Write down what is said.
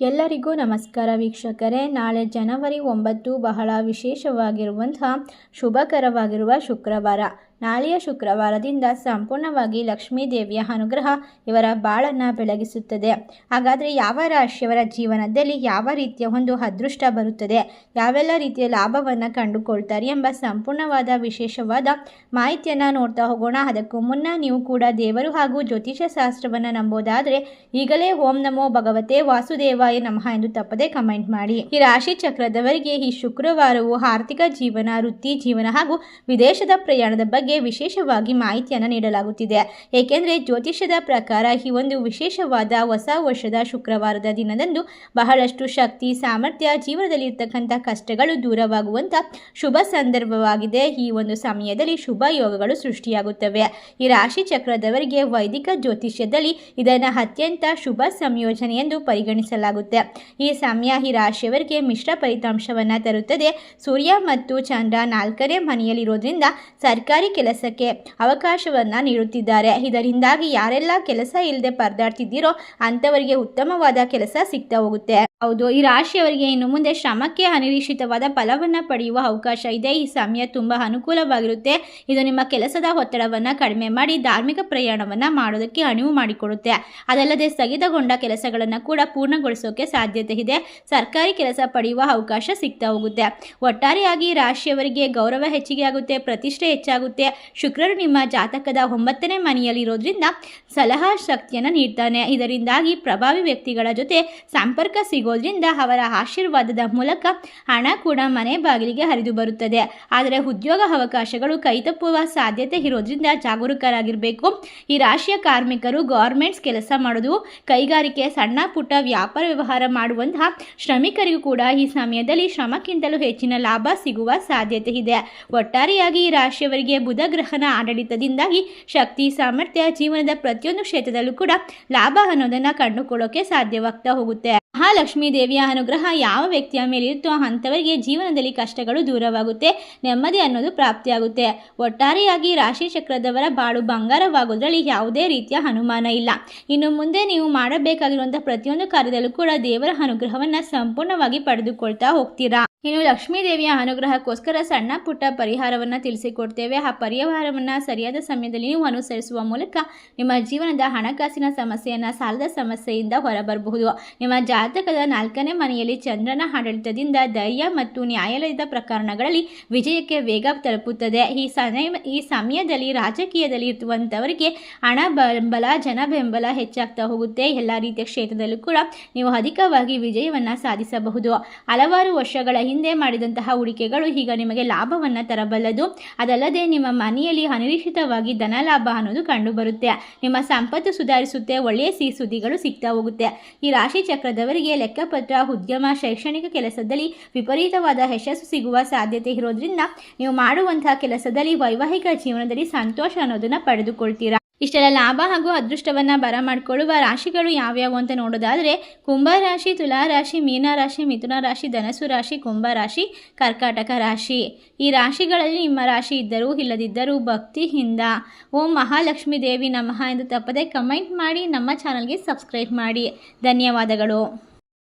ಎಲ್ಲರಿಗೂ ನಮಸ್ಕಾರ ವೀಕ್ಷಕರೇ. ನಾಳೆ ಜನವರಿ ಒಂಬತ್ತು ಬಹಳ ವಿಶೇಷವಾಗಿರುವಂತಹ ಶುಭಕರವಾಗಿರುವ ಶುಕ್ರವಾರ. ನಾಳೆಯ ಶುಕ್ರವಾರದಿಂದ ಸಂಪೂರ್ಣವಾಗಿ ಲಕ್ಷ್ಮೀ ದೇವಿಯ ಅನುಗ್ರಹ ಇವರ ಬಾಳನ್ನು ಬೆಳಗಿಸುತ್ತದೆ. ಹಾಗಾದರೆ ಯಾವ ರಾಶಿಯವರ ಜೀವನದಲ್ಲಿ ಯಾವ ರೀತಿಯ ಒಂದು ಅದೃಷ್ಟ ಬರುತ್ತದೆ? ಯಾವೆಲ್ಲ ರೀತಿಯ ಲಾಭವನ್ನು ಕಂಡುಕೊಳ್ತಾರೆ ಎಂಬ ಸಂಪೂರ್ಣವಾದ ವಿಶೇಷವಾದ ಮಾಹಿತಿಯನ್ನು ನೋಡ್ತಾ ಹೋಗೋಣ. ಅದಕ್ಕೂ ಮುನ್ನ ನೀವು ಕೂಡ ದೇವರು ಹಾಗೂ ಜ್ಯೋತಿಷ ಶಾಸ್ತ್ರವನ್ನು ನಂಬೋದಾದರೆ ಈಗಲೇ ಓಂ ನಮೋ ಭಗವತೆ ವಾಸುದೇವಾಯ ನಮಃ ಎಂದು ತಪ್ಪದೆ ಕಮೆಂಟ್ ಮಾಡಿ. ಈ ರಾಶಿ ಚಕ್ರದವರಿಗೆ ಈ ಶುಕ್ರವಾರವು ಆರ್ಥಿಕ ಜೀವನ, ವೃತ್ತಿ ಜೀವನ ಹಾಗೂ ವಿದೇಶದ ಪ್ರಯಾಣದ ಬಗ್ಗೆ ವಿಶೇಷವಾಗಿ ಮಾಹಿತಿಯನ್ನು ನೀಡಲಾಗುತ್ತಿದೆ. ಏಕೆಂದರೆ ಜ್ಯೋತಿಷ್ಯದ ಪ್ರಕಾರ ಈ ಒಂದು ವಿಶೇಷವಾದ ಹೊಸ ವರ್ಷದ ಶುಕ್ರವಾರದ ದಿನದಂದು ಬಹಳಷ್ಟು ಶಕ್ತಿ, ಸಾಮರ್ಥ್ಯ ಜೀವನದಲ್ಲಿ ಇರ್ತಕ್ಕಂಥ ಕಷ್ಟಗಳು ದೂರವಾಗುವಂಥ ಶುಭ ಸಂದರ್ಭವಾಗಿದೆ. ಈ ಒಂದು ಸಮಯದಲ್ಲಿ ಶುಭ ಯೋಗಗಳು ಸೃಷ್ಟಿಯಾಗುತ್ತವೆ. ಈ ರಾಶಿ ಚಕ್ರದವರಿಗೆ ವೈದಿಕ ಜ್ಯೋತಿಷ್ಯದಲ್ಲಿ ಇದನ್ನು ಅತ್ಯಂತ ಶುಭ ಸಂಯೋಜನೆ ಎಂದು ಪರಿಗಣಿಸಲಾಗುತ್ತೆ. ಈ ಸಮಯ ಈ ರಾಶಿಯವರಿಗೆ ಮಿಶ್ರ ಫಲಿತಾಂಶವನ್ನು ತರುತ್ತದೆ. ಸೂರ್ಯ ಮತ್ತು ಚಂದ್ರ ನಾಲ್ಕನೇ ಮನೆಯಲ್ಲಿರೋದ್ರಿಂದ ಸರ್ಕಾರಿ ಕೆಲಸಕ್ಕೆ ಅವಕಾಶವನ್ನು ನೀಡುತ್ತಿದ್ದಾರೆ. ಇದರಿಂದಾಗಿ ಯಾರೆಲ್ಲ ಕೆಲಸ ಇಲ್ಲದೆ ಪರದಾಡ್ತಿದ್ದೀರೋ ಅಂಥವರಿಗೆ ಉತ್ತಮವಾದ ಕೆಲಸ ಸಿಗ್ತಾ ಹೋಗುತ್ತೆ. ಹೌದು, ಈ ರಾಶಿಯವರಿಗೆ ಇನ್ನು ಮುಂದೆ ಶ್ರಮಕ್ಕೆ ಅನಿರೀಕ್ಷಿತವಾದ ಫಲವನ್ನು ಪಡೆಯುವ ಅವಕಾಶ ಇದೆ. ಈ ಸಮಯ ತುಂಬ ಅನುಕೂಲವಾಗಿರುತ್ತೆ. ಇದು ನಿಮ್ಮ ಕೆಲಸದ ಒತ್ತಡವನ್ನು ಕಡಿಮೆ ಮಾಡಿ ಧಾರ್ಮಿಕ ಪ್ರಯಾಣವನ್ನು ಮಾಡೋದಕ್ಕೆ ಅಣಿವು ಮಾಡಿಕೊಡುತ್ತೆ. ಅದಲ್ಲದೆ ಸ್ಥಗಿತಗೊಂಡ ಕೆಲಸಗಳನ್ನು ಕೂಡ ಪೂರ್ಣಗೊಳಿಸೋಕೆ ಸಾಧ್ಯತೆ ಇದೆ. ಸರ್ಕಾರಿ ಕೆಲಸ ಪಡೆಯುವ ಅವಕಾಶ ಸಿಗ್ತಾ ಹೋಗುತ್ತೆ. ಒಟ್ಟಾರೆಯಾಗಿ ರಾಶಿಯವರಿಗೆ ಗೌರವ ಹೆಚ್ಚಿಗೆ ಆಗುತ್ತೆ, ಪ್ರತಿಷ್ಠೆ ಹೆಚ್ಚಾಗುತ್ತೆ. ಶುಕ್ರರು ನಿಮ್ಮ ಜಾತಕದ ಒಂಬತ್ತನೇ ಮನೆಯಲ್ಲಿರೋದ್ರಿಂದ ಸಲಹಾ ಶಕ್ತಿಯನ್ನು ನೀಡ್ತಾನೆ. ಇದರಿಂದಾಗಿ ಪ್ರಭಾವಿ ವ್ಯಕ್ತಿಗಳ ಜೊತೆ ಸಂಪರ್ಕ ಸಿಗೋದ್ರಿಂದ ಅವರ ಆಶೀರ್ವಾದದ ಮೂಲಕ ಹಣ ಕೂಡ ಮನೆ ಬಾಗಿಲಿಗೆ ಹರಿದು ಬರುತ್ತದೆ. ಆದರೆ ಉದ್ಯೋಗ ಅವಕಾಶಗಳು ಕೈತಪ್ಪುವ ಸಾಧ್ಯತೆ ಇರೋದ್ರಿಂದ ಜಾಗರೂಕರಾಗಿರಬೇಕು. ಈ ರಾಶಿಯ ಕಾರ್ಮಿಕರು ಗೌರ್ಮೆಂಟ್ಸ್ ಕೆಲಸ ಮಾಡೋದು, ಕೈಗಾರಿಕೆ, ಸಣ್ಣ ಪುಟ್ಟ ವ್ಯಾಪಾರ ವ್ಯವಹಾರ ಮಾಡುವಂತಹ ಶ್ರಮಿಕರಿಗೂ ಕೂಡ ಈ ಸಮಯದಲ್ಲಿ ಶ್ರಮಕ್ಕಿಂತಲೂ ಹೆಚ್ಚಿನ ಲಾಭ ಸಿಗುವ ಸಾಧ್ಯತೆ ಇದೆ. ಒಟ್ಟಾರೆಯಾಗಿ ಈ ರಾಶಿಯವರಿಗೆ ಬುಧ ಗ್ರಹನ ಆಡಳಿತದಿಂದಾಗಿ ಶಕ್ತಿ, ಸಾಮರ್ಥ್ಯ, ಜೀವನದ ಪ್ರತಿಯೊಂದು ಕ್ಷೇತ್ರದಲ್ಲೂ ಕೂಡ ಲಾಭ ಅನ್ನೋದನ್ನು ಕಂಡುಕೊಳ್ಳೋಕೆ ಸಾಧ್ಯವಾಗ್ತಾ ಹೋಗುತ್ತೆ. ಮಹಾಲಕ್ಷ್ಮೀ ದೇವಿಯ ಅನುಗ್ರಹ ಯಾವ ವ್ಯಕ್ತಿಯ ಮೇಲೆ ಇರುತ್ತೋ ಅಂಥವರಿಗೆ ಜೀವನದಲ್ಲಿ ಕಷ್ಟಗಳು ದೂರವಾಗುತ್ತೆ, ನೆಮ್ಮದಿ ಅನ್ನೋದು ಪ್ರಾಪ್ತಿಯಾಗುತ್ತೆ. ಒಟ್ಟಾರೆಯಾಗಿ ರಾಶಿ ಚಕ್ರದವರ ಬಾಳು ಬಂಗಾರವಾಗೋದ್ರಲ್ಲಿ ಯಾವುದೇ ರೀತಿಯ ಅನುಮಾನ ಇಲ್ಲ. ಇನ್ನು ಮುಂದೆ ನೀವು ಮಾಡಬೇಕಾಗಿರುವಂಥ ಪ್ರತಿಯೊಂದು ಕಾರ್ಯದಲ್ಲೂ ಕೂಡ ದೇವರ ಅನುಗ್ರಹವನ್ನು ಸಂಪೂರ್ಣವಾಗಿ ಪಡೆದುಕೊಳ್ತಾ ಹೋಗ್ತೀರಾ? ಇನ್ನು ಲಕ್ಷ್ಮೀದೇವಿಯ ಅನುಗ್ರಹಕ್ಕೋಸ್ಕರ ಸಣ್ಣ ಪುಟ್ಟ ಪರಿಹಾರವನ್ನು ತಿಳಿಸಿಕೊಡ್ತೇವೆ. ಆ ಪರಿಹಾರವನ್ನು ಸರಿಯಾದ ಸಮಯದಲ್ಲಿ ನೀವು ಅನುಸರಿಸುವ ಮೂಲಕ ನಿಮ್ಮ ಜೀವನದ ಹಣಕಾಸಿನ ಸಮಸ್ಯೆಯನ್ನು ಸಾಲದ ಸಮಸ್ಯೆಯಿಂದ ಹೊರಬರಬಹುದು. ನಿಮ್ಮ ಜಾತಕದ ನಾಲ್ಕನೇ ಮನೆಯಲ್ಲಿ ಚಂದ್ರನ ಆಡಳಿತದಿಂದ ಧೈರ್ಯ ಮತ್ತು ನ್ಯಾಯಾಲಯದ ಪ್ರಕರಣಗಳಲ್ಲಿ ವಿಜಯಕ್ಕೆ ವೇಗ ತಲುಪುತ್ತದೆ. ಈ ಸಮಯ, ಈ ಸಮಯದಲ್ಲಿ ರಾಜಕೀಯದಲ್ಲಿ ಇರುವಂಥವರಿಗೆ ಹಣ ಬೆಂಬಲ, ಜನ ಬೆಂಬಲ ಹೆಚ್ಚಾಗ್ತಾ ಹೋಗುತ್ತೆ. ಎಲ್ಲ ರೀತಿಯ ಕ್ಷೇತ್ರದಲ್ಲೂ ಕೂಡ ನೀವು ಅಧಿಕವಾಗಿ ವಿಜಯವನ್ನು ಸಾಧಿಸಬಹುದು. ಹಲವಾರು ವರ್ಷಗಳ ಮಾಡಿದಂತಹ ಹೂಡಿಕೆಗಳು ಈಗ ನಿಮಗೆ ಲಾಭವನ್ನು ತರಬಲ್ಲದು. ಅದಲ್ಲದೆ ನಿಮ್ಮ ಮನೆಯಲ್ಲಿ ಅನಿರೀಕ್ಷಿತವಾಗಿ ಧನ ಲಾಭ ಅನ್ನೋದು ಕಂಡುಬರುತ್ತೆ. ನಿಮ್ಮ ಸಂಪತ್ತು ಸುಧಾರಿಸುತ್ತೆ, ಒಳ್ಳೆಯ ಸಿಹಿ ಸುದ್ದಿಗಳು ಸಿಗ್ತಾ ಹೋಗುತ್ತೆ. ಈ ರಾಶಿ ಚಕ್ರದವರಿಗೆ ಲೆಕ್ಕಪತ್ರ, ಉದ್ಯಮ, ಶೈಕ್ಷಣಿಕ ಕೆಲಸದಲ್ಲಿ ವಿಪರೀತವಾದ ಯಶಸ್ಸು ಸಿಗುವ ಸಾಧ್ಯತೆ ಇರೋದ್ರಿಂದ ನೀವು ಮಾಡುವಂತಹ ಕೆಲಸದಲ್ಲಿ ವೈವಾಹಿಕ ಜೀವನದಲ್ಲಿ ಸಂತೋಷ ಅನ್ನೋದನ್ನು ಪಡೆದುಕೊಳ್ತೀರಾ? ಇಷ್ಟೆಲ್ಲ ಲಾಭ ಹಾಗೂ ಅದೃಷ್ಟವನ್ನು ಬರಮಾಡಿಕೊಳ್ಳುವ ರಾಶಿಗಳು ಯಾವ್ಯಾವು ಅಂತ ನೋಡೋದಾದರೆ ಕುಂಭರಾಶಿ ತುಲಾರಾಶಿ ಮೀನರಾಶಿ ಮಿಥುನ ರಾಶಿ ಧನಸು ರಾಶಿ ಕುಂಭರಾಶಿ ಕರ್ಕಾಟಕ ರಾಶಿ. ಈ ರಾಶಿಗಳಲ್ಲಿ ನಿಮ್ಮ ರಾಶಿ ಇದ್ದರೂ ಇಲ್ಲದಿದ್ದರೂ ಭಕ್ತಿಯಿಂದ ಓಂ ಮಹಾಲಕ್ಷ್ಮೀ ದೇವಿ ನಮಃ ಎಂದು ತಪ್ಪದೆ ಕಮೆಂಟ್ ಮಾಡಿ ನಮ್ಮ ಚಾನಲ್ಗೆ ಸಬ್ಸ್ಕ್ರೈಬ್ ಮಾಡಿ. ಧನ್ಯವಾದಗಳು.